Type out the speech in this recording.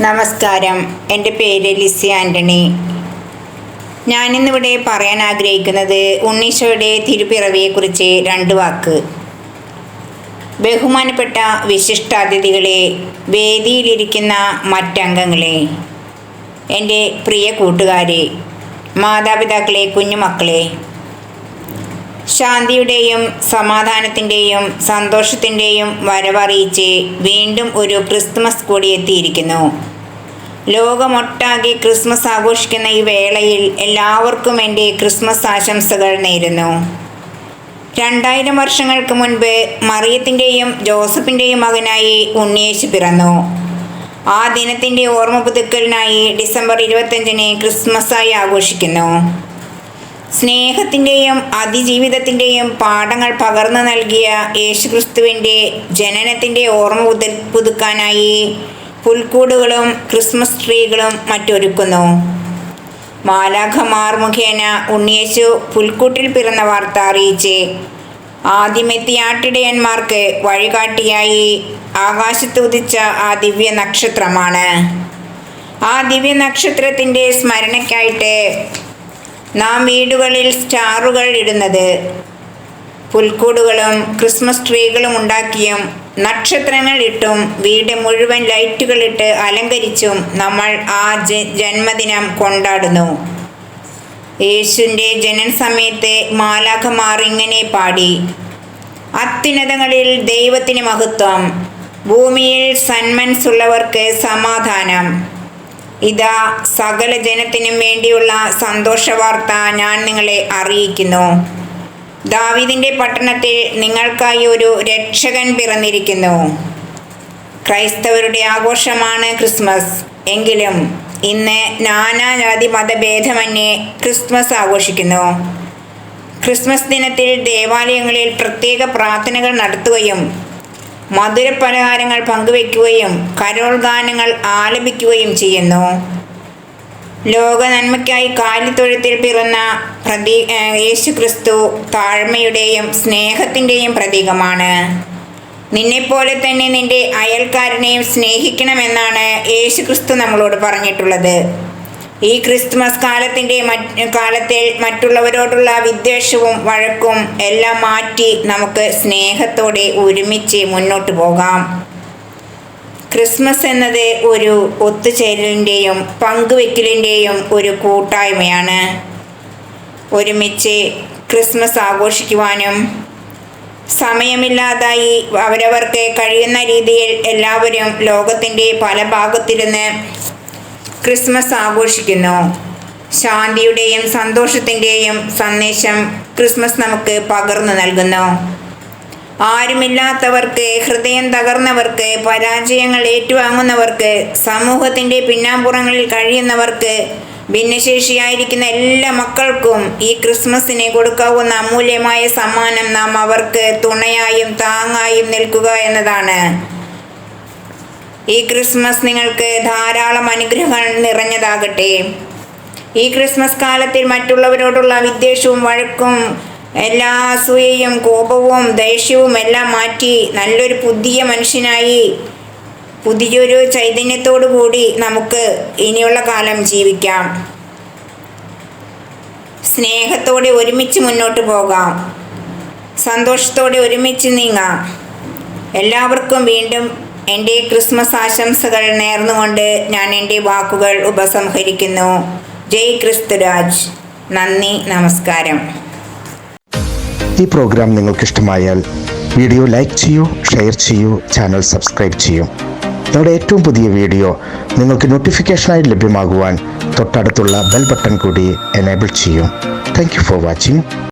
നമസ്കാരം. എന്റെ പേര് ലിസി ആന്റണി. ഞാനിന്നിവിടെ പറയാൻ ആഗ്രഹിക്കുന്നത് ഉണ്ണീശോയുടെ തിരുപ്പിറവിയെക്കുറിച്ച് രണ്ട് വാക്ക്. ബഹുമാനപ്പെട്ട വിശിഷ്ടാതിഥികളെ വേദിയിലിരിക്കുന്ന മറ്റംഗങ്ങളെ എന്റെ പ്രിയ കൂട്ടുകാരെ മാതാപിതാക്കളെ കുഞ്ഞുമക്കളെ ശാന്തിയുടെയും സമാധാനത്തിന്റെയും സന്തോഷത്തിന്റെയും വരവറിയിച്ച് വീണ്ടും ഒരു ക്രിസ്മസ് കൂടി എത്തിയിരിക്കുന്നു. ലോകമൊട്ടാകെ ക്രിസ്മസ് ആഘോഷിക്കുന്ന ഈ വേളയിൽ എല്ലാവർക്കും എന്റെ ക്രിസ്മസ് ആശംസകൾ നേരുന്നു. രണ്ടായിരം വർഷങ്ങൾക്ക് മുൻപ് മറിയത്തിന്റെയും ജോസഫിന്റെയും മകനായി ഉണ്ണിയേശു പിറന്നു. ആ ദിനത്തിന്റെ ഓർമ്മ പുതുക്കലിനായി ഡിസംബർ ഇരുപത്തഞ്ചിന് ക്രിസ്മസായി ആഘോഷിക്കുന്നു. സ്നേഹത്തിന്റെയും അതിജീവിതത്തിന്റെയും പാഠങ്ങൾ പകർന്നു നൽകിയ യേശുക്രിസ്തുവിന്റെ ജനനത്തിന്റെ ഓർമ്മ പുതു പുതുക്കാനായി പുൽക്കൂടുകളും ക്രിസ്മസ് ട്രീകളും മറ്റൊരുക്കുന്നു. മാലാഖമാർ മുഖേന ഉണ്ണിയേശു പുൽക്കൂട്ടിൽ പിറന്ന വാർത്ത അറിയിച്ച് ആദ്യമെത്തിയാട്ടിടയന്മാർക്ക് വഴികാട്ടിയായി ആകാശത്ത് ഉദിച്ച ആ ദിവ്യ നക്ഷത്രമാണ്. ആ ദിവ്യ നക്ഷത്രത്തിന്റെ സ്മരണയ്ക്കായിട്ട് നാം വീടുകളിൽ സ്റ്റാറുകൾ ഇടുന്നത്. പുൽക്കൂടുകളും ക്രിസ്മസ് ട്രീകളും ഉണ്ടാക്കിയും നക്ഷത്രങ്ങൾ ഇട്ടും വീട് മുഴുവൻ ലൈറ്റുകളിട്ട് അലങ്കരിച്ചും നമ്മൾ ആ ജന്മദിനം കൊണ്ടാടുന്നു. യേശുവിന്റെ ജനന സമയത്ത് മാലാഖമാർ ഇങ്ങനെ പാടി. അത്യുന്നതങ്ങളിൽ ദൈവത്തിന് മഹത്വം ഭൂമിയിൽ സന്മൻസുള്ളവർക്ക് സമാധാനം ഇതാ സകല ജനത്തിനും വേണ്ടിയുള്ള സന്തോഷ വാർത്ത ഞാൻ നിങ്ങളെ അറിയിക്കുന്നു. ദാവിദിന്റെ പട്ടണത്തിൽ നിങ്ങൾക്കായി ഒരു രക്ഷകൻ പിറന്നിരിക്കുന്നു. ക്രൈസ്തവരുടെ ആഘോഷമാണ് ക്രിസ്മസ്. എങ്കിലും ഇന്ന് നാനാജാതി മതഭേദമന്യേ ക്രിസ്മസ് ആഘോഷിക്കുന്നു. ക്രിസ്മസ് ദിനത്തിൽ ദേവാലയങ്ങളിൽ പ്രത്യേക പ്രാർത്ഥനകൾ നടത്തുകയും മധുരപലഹാരങ്ങൾ പങ്കുവയ്ക്കുകയും കരോൾ ഗാനങ്ങൾ ആലപിക്കുകയും ചെയ്യുന്നു. ലോക നന്മയ്ക്കായി കാലിത്തൊഴുത്തിൽ പിറന്ന പ്രതീ യേശു ക്രിസ്തു താഴ്മയുടെയും സ്നേഹത്തിന്റെയും പ്രതീകമാണ്. നിന്നെപ്പോലെ തന്നെ നിന്റെ അയൽക്കാരനെയും സ്നേഹിക്കണമെന്നാണ് യേശു ക്രിസ്തു നമ്മളോട് പറഞ്ഞിട്ടുള്ളത്. ഈ ക്രിസ്മസ് കാലത്തിന്റെ കാലത്തെ കാലത്തിൽ മറ്റുള്ളവരോടുള്ള വിദ്വേഷവും വഴക്കും എല്ലാം മാറ്റി നമുക്ക് സ്നേഹത്തോടെ ഒരുമിച്ച് മുന്നോട്ട് പോകാം. ക്രിസ്മസ് എന്നത് ഒരു ഒത്തുചേരലിന്റെയും പങ്കുവെക്കലിന്റെയും ഒരു കൂട്ടായ്മയാണ്. ഒരുമിച്ച് ക്രിസ്മസ് ആഘോഷിക്കുവാനും സമയമില്ലാതായി അവരവർക്ക് കഴിയുന്ന രീതിയിൽ എല്ലാവരും ലോകത്തിന്റെ പല ഭാഗത്തിരുന്ന് ക്രിസ്മസ് ആഘോഷിക്കുന്നു. ശാന്തിയുടെയും സന്തോഷത്തിന്റെയും സന്ദേശം ക്രിസ്മസ് നമുക്ക് പകർന്നു നൽകുന്നു. ആരുമില്ലാത്തവർക്ക് ഹൃദയം തകർന്നവർക്ക് പരാജയങ്ങൾ ഏറ്റുവാങ്ങുന്നവർക്ക് സമൂഹത്തിന്റെ പിന്നാമ്പുറങ്ങളിൽ കഴിയുന്നവർക്ക് ഭിന്നശേഷിയായിരിക്കുന്ന എല്ലാ മക്കൾക്കും ഈ ക്രിസ്മസിന് കൊടുക്കാവുന്ന അമൂല്യമായ സമ്മാനം നാം അവർക്ക് തുണയായും താങ്ങായും നിൽക്കുക എന്നതാണ്. ഈ ക്രിസ്മസ് നിങ്ങൾക്ക് ധാരാളം അനുഗ്രഹങ്ങൾ നിറഞ്ഞതാകട്ടെ. ഈ ക്രിസ്മസ് കാലത്തിൽ മറ്റുള്ളവരോടുള്ള വിദ്വേഷവും വഴക്കും എല്ലാ അസൂയയും കോപവും ദേഷ്യവും എല്ലാം മാറ്റി നല്ലൊരു പുതിയ മനുഷ്യനായി പുതിയൊരു ചൈതന്യത്തോടു കൂടി നമുക്ക് ഇനിയുള്ള കാലം ജീവിക്കാം. സ്നേഹത്തോടെ ഒരുമിച്ച് മുന്നോട്ട് പോകാം. സന്തോഷത്തോടെ ഒരുമിച്ച് നീങ്ങാം. എല്ലാവർക്കും വീണ്ടും എന്റെ ക്രിസ്മസ് ആശംസകൾ നേർന്നുകൊണ്ട് ഞാൻ എന്റെ വാക്കുകൾ ഉപസംഹരിക്കുന്നു. ജയ് ക്രിസ്തുരാജ് നന്ദി നമസ്കാരം. ഈ പ്രോഗ്രാം നിങ്ങൾക്ക് ഇഷ്ടമായാൽ വീഡിയോ ലൈക്ക് ചെയ്യൂ ഷെയർ ചെയ്യൂ ചാനൽ സബ്സ്ക്രൈബ് ചെയ്യൂ. നമ്മുടെ ഏറ്റവും പുതിയ വീഡിയോ നിങ്ങൾക്ക് നോട്ടിഫിക്കേഷനായി ലഭ്യമാകുവാൻ തൊട്ടടുത്തുള്ള ബെൽ ബട്ടൺ കൂടി എനേബിൾ ചെയ്യൂ. Thank for watching